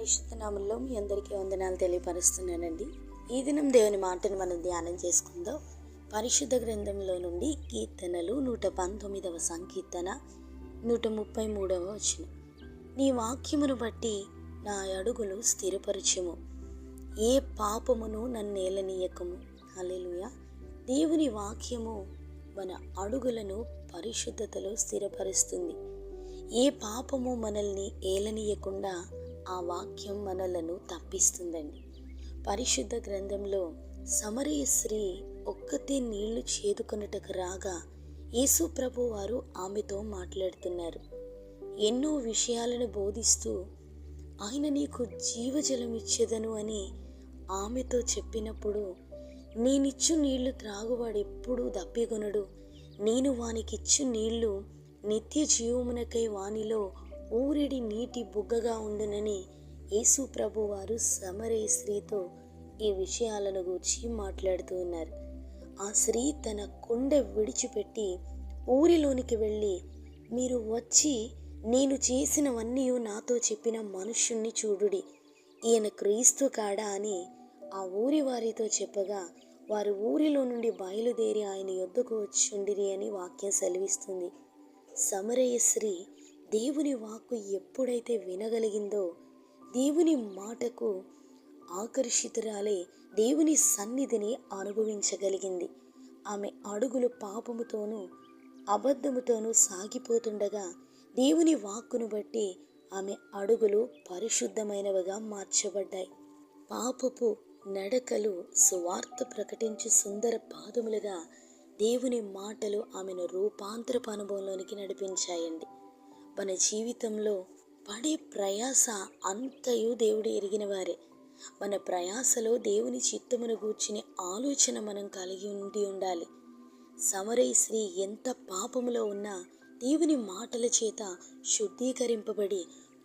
పరిశుద్ధ నామంలో మీ అందరికీ వందనాలు తెలియపరుస్తున్నానండి. ఈ దినం దేవుని మాటను మనం ధ్యానం చేసుకుందాం. పరిశుద్ధ గ్రంథంలో నుండి కీర్తనలు నూట పంతొమ్మిదవ సంకీర్తన నూట ముప్పై మూడవ వచనం. నీ వాక్యమును బట్టి నా అడుగులు స్థిరపరచము. ఏ పాపమును నన్నేలనీయకము. అలెలుయ దేవుని వాక్యము మన అడుగులను పరిశుద్ధతలో స్థిరపరుస్తుంది. ఏ పాపము మనల్ని ఏలనీయకుండా ఆ వాక్యం మనలను తప్పిస్తుందండి. పరిశుద్ధ గ్రంథంలో సమరయ స్త్రీ ఒక్కతే నీళ్ళు చేదుకొనుటకు రాగా యేసు ప్రభు వారు ఆమెతో మాట్లాడుతున్నారు. ఎన్నో విషయాలను బోధిస్తూ ఆయన నీకు జీవజలం ఇచ్చేదను అని ఆమెతో చెప్పినప్పుడు నేనిచ్చు నీళ్ళు త్రాగువాడు ఎప్పుడూ దప్పిగొనడు నేను వానికిచ్చు నీళ్ళు నిత్య జీవమునకై వానిలో ఊరిడి నీటి బుగ్గగా ఉండునని యేసు ప్రభు వారు సమరే స్త్రీతో ఈ విషయాలను గూర్చి మాట్లాడుతూ ఉన్నారు. ఆ స్త్రీ తన కొండ విడిచిపెట్టి ఊరిలోనికి వెళ్ళి మీరు వచ్చి నేను చేసినవన్నీ నాతో చెప్పిన మనుష్యుణ్ణి చూడుడి. ఈయన క్రీస్తు కాడా అని ఆ ఊరి వారితో చెప్పగా వారు ఊరిలో నుండి బయలుదేరి ఆయన యొద్దకు వచ్చిండిరి అని వాక్యం సెలవిస్తుంది. సమరయ స్త్రీ దేవుని వాక్కు ఎప్పుడైతే వినగలిగిందో దేవుని మాటకు ఆకర్షితురాలే దేవుని సన్నిధిని అనుభవించగలిగింది. ఆమె అడుగులు పాపముతోనూ అబద్ధముతోనూ సాగిపోతుండగా దేవుని వాక్కును బట్టి ఆమె అడుగులు పరిశుద్ధమైనవిగా మార్చబడ్డాయి. పాపపు నడకలు స్వార్థ ప్రకటించి సుందర పాదములుగా దేవుని మాటలు ఆమెను రూపాంతరపు అనుభవంలోనికి నడిపించాయండి. మన జీవితంలో పడే ప్రయాస అంతయు దేవుడు ఎరిగిన వారే మన ప్రయాసలో దేవుని చిత్తమును గూర్చిన ఆలోచన మనం కలిగి ఉండి ఉండాలి. సమరై స్త్రీ ఎంత పాపములో ఉన్నా దేవుని మాటల చేత శుద్ధీకరింపబడి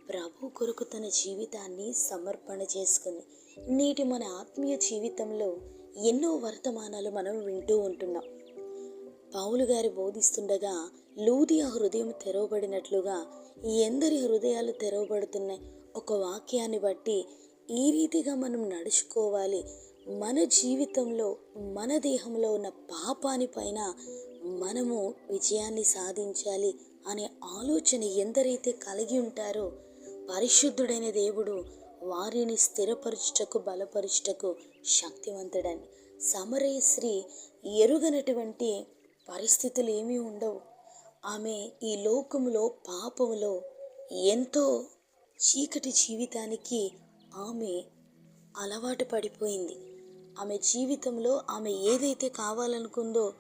ప్రభు కొరకు తన జీవితాన్ని సమర్పణ చేసుకుంది నేటి మన ఆత్మీయ జీవితంలో ఎన్నో వర్తమానాలు మనం వింటూ ఉంటున్నాం. పౌలు గారు బోధిస్తుండగా లూదియా హృదయం తెరవబడినట్లుగా ఎందరి హృదయాలు తెరవబడుతున్నాయి. ఒక వాక్యాన్ని బట్టి ఈ రీతిగా మనం నడుచుకోవాలి. మన జీవితంలో మన దేహంలో ఉన్న పాపాని పైన మనము విజయాన్ని సాధించాలి అనే ఆలోచన ఎందరైతే కలిగి ఉంటారో పరిశుద్ధుడైన దేవుడు వారిని స్థిరపరచుటకు బలపరుచుటకు శక్తివంతుడని. సమరయ స్త్రీ ఎరుగనటువంటి పరిస్థితులు ఏమీ ఉండవు. ఆమె ఈ లోకములో పాపములో ఎంతో చీకటి జీవితానికి ఆమె అలవాటు పడిపోయింది. ఆమె జీవితంలో ఆమె ఏదైతే కావాలనుకుందో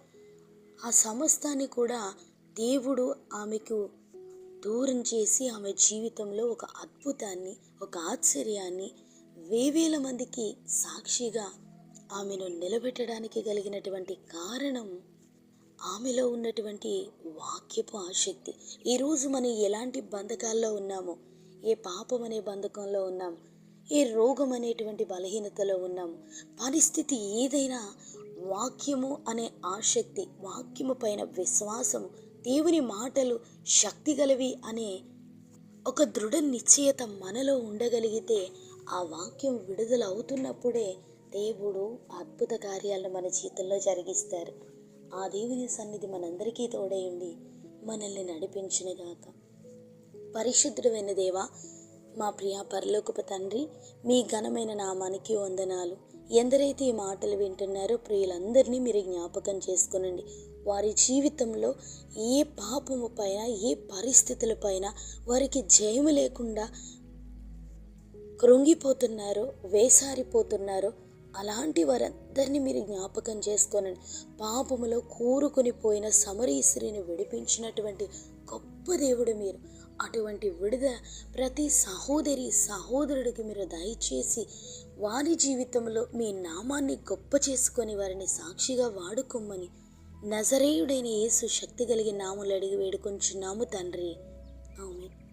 ఆ సమస్తాన్ని కూడా దేవుడు ఆమెకు దూరం చేసి ఆమె జీవితంలో ఒక అద్భుతాన్ని ఒక ఆశ్చర్యాన్ని వేవేల మందికి సాక్షిగా ఆమెను నిలబెట్టడానికి కలిగినటువంటి కారణం ఆమెలో ఉన్నటువంటి వాక్యపు ఆసక్తి. ఈరోజు మనం ఎలాంటి బంధకాల్లో ఉన్నామో ఏ పాపం అనే బంధకంలో ఉన్నాము ఏ రోగం అనేటువంటి బలహీనతలో ఉన్నాము పరిస్థితి ఏదైనా వాక్యము అనే ఆసక్తి వాక్యము పైన విశ్వాసము దేవుని మాటలు శక్తి గలవి అనే ఒక దృఢ నిశ్చయత మనలో ఉండగలిగితే ఆ వాక్యం విడుదల అవుతున్నప్పుడే దేవుడు అద్భుత కార్యాలను మన జీవితంలో జరిగిస్తారు. ఆ దేవుని సన్నిధి మనందరికీ తోడైండి మనల్ని నడిపించినగాక పరిశుద్ధుడైన దేవా మా ప్రియ పరలోకపు తండ్రి మీ ఘనమైన నామానికి వందనాలు. ఎందరైతే ఈ మాటలు వింటున్నారో ప్రియులందరినీ మీరు జ్ఞాపకం చేసుకునండి. వారి జీవితంలో ఏ పాపము పైన ఏ పరిస్థితుల పైన వారికి జయము లేకుండా కృంగిపోతున్నారో వేసారిపోతున్నారో అలాంటి వారందరినీ మీరు జ్ఞాపకం చేసుకోనండి. పాపములో కూరుకుని పోయిన సమరీశ్వరిని విడిపించినటువంటి గొప్ప దేవుడు మీరు. అటువంటి విడుద ప్రతి సహోదరి సహోదరుడికి మీరు దయచేసి వారి జీవితంలో మీ నామాన్ని గొప్ప చేసుకొని వారిని సాక్షిగా వాడుకోమని నజరేయుడైన యేసు శక్తి కలిగిన నాములు అడిగి వేడుకొంచున్నాము తండ్రి. అవును